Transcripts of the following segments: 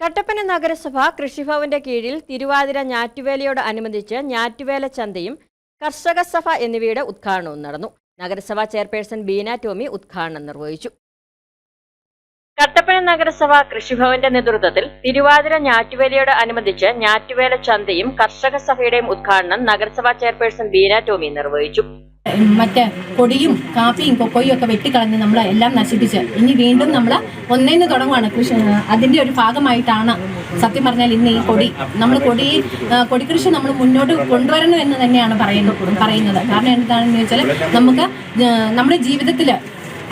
കട്ടപ്പന നഗരസഭ കൃഷിഭവന്റെ കീഴിൽ തിരുവാതിര ഞാറ്റുവേലയോട് അനുബന്ധിച്ച് ഞാറ്റുവേല ചന്തയും കർഷക സഭ എന്നിവയുടെ ഉദ്ഘാടനവും നടന്നു. നഗരസഭാ ചെയർപേഴ്സൺ ബീന ടോമി ഉദ്ഘാടനം നിർവഹിച്ചു. കട്ടപ്പന നഗരസഭ കൃഷിഭവന്റെ നേതൃത്വത്തിൽ തിരുവാതിര ഞാറ്റുവേലയോട് അനുബന്ധിച്ച് ഞാറ്റുവേല ചന്തയും കർഷക സഭയുടെയും ഉദ്ഘാടനം നഗരസഭാ ചെയർപേഴ്സൺ ബീന ടോമി നിർവഹിച്ചു. മറ്റേ കൊടിയും കാപ്പിയും കൊക്കോയും ഒക്കെ വെട്ടിക്കളഞ്ഞ് നമ്മൾ എല്ലാം നശിപ്പിച്ച്. ഇനി വീണ്ടും നമ്മൾ ഒന്നേന്ന് തുടങ്ങുവാണ്. കൃഷി അതിന്റെ ഒരു ഭാഗമായിട്ടാണ് സത്യം പറഞ്ഞാൽ ഇന്ന് ഈ കൊടി. നമ്മൾ കൊടി കൊടികൃഷി നമ്മൾ മുന്നോട്ട് കൊണ്ടുവരണം എന്ന് തന്നെയാണ് പറയുന്നത് പറയുന്നത്. കാരണം എന്താണെന്ന് വെച്ചാൽ നമുക്ക് നമ്മുടെ ജീവിതത്തിൽ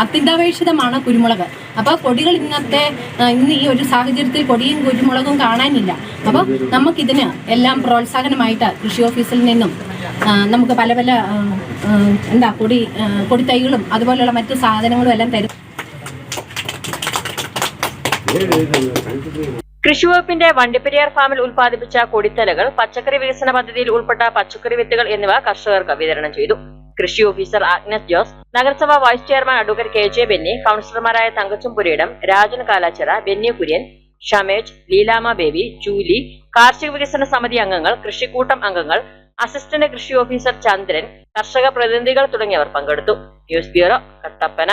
അത്യന്താപേക്ഷിതമാണ് കുരുമുളക്. അപ്പോൾ കൊടികൾ ഇന്നത്തെ ഇന്ന് ഈ ഒരു സാഹചര്യത്തിൽ കൊടിയും കുരുമുളകും കാണാനില്ല. അപ്പോൾ നമുക്കിതിന് എല്ലാം പ്രോത്സാഹനമായിട്ട് കൃഷി ഓഫീസിൽ നിന്നും നമുക്ക് പല പല എന്താ കൊടി കൊടിത്തൈകളും അതുപോലെയുള്ള മറ്റു സാധനങ്ങളും എല്ലാം തരും. കൃഷിവകുപ്പിന്റെ വണ്ടിപ്പെരിയാർ ഫാമിൽ ഉൽപ്പാദിപ്പിച്ച കൊടിത്തലകൾ പച്ചക്കറി വികസന പദ്ധതിയിൽ ഉൾപ്പെട്ട പച്ചക്കറി വിത്തുകൾ എന്നിവ കർഷകർക്ക് വിതരണം ചെയ്തു. കൃഷി ഓഫീസർ ആഗ്നസ് ജോസ് നഗരസഭാ vice chairman advocate K J Benny കൌൺസിലർമാരായ തങ്കച്ചും പുരയിടം രാജൻ കാലാച്ചിറ ബെന്നി കുര്യൻ ഷമേജ് ലീലാമ ബേബി ജൂലി കാർഷിക വികസന സമിതി അംഗങ്ങൾ കൃഷിക്കൂട്ടം അംഗങ്ങൾ അസിസ്റ്റന്റ് കൃഷി ഓഫീസർ ചന്ദ്രൻ കർഷക പ്രതിനിധികൾ തുടങ്ങിയവർ പങ്കെടുത്തു. News bureau Kattappana.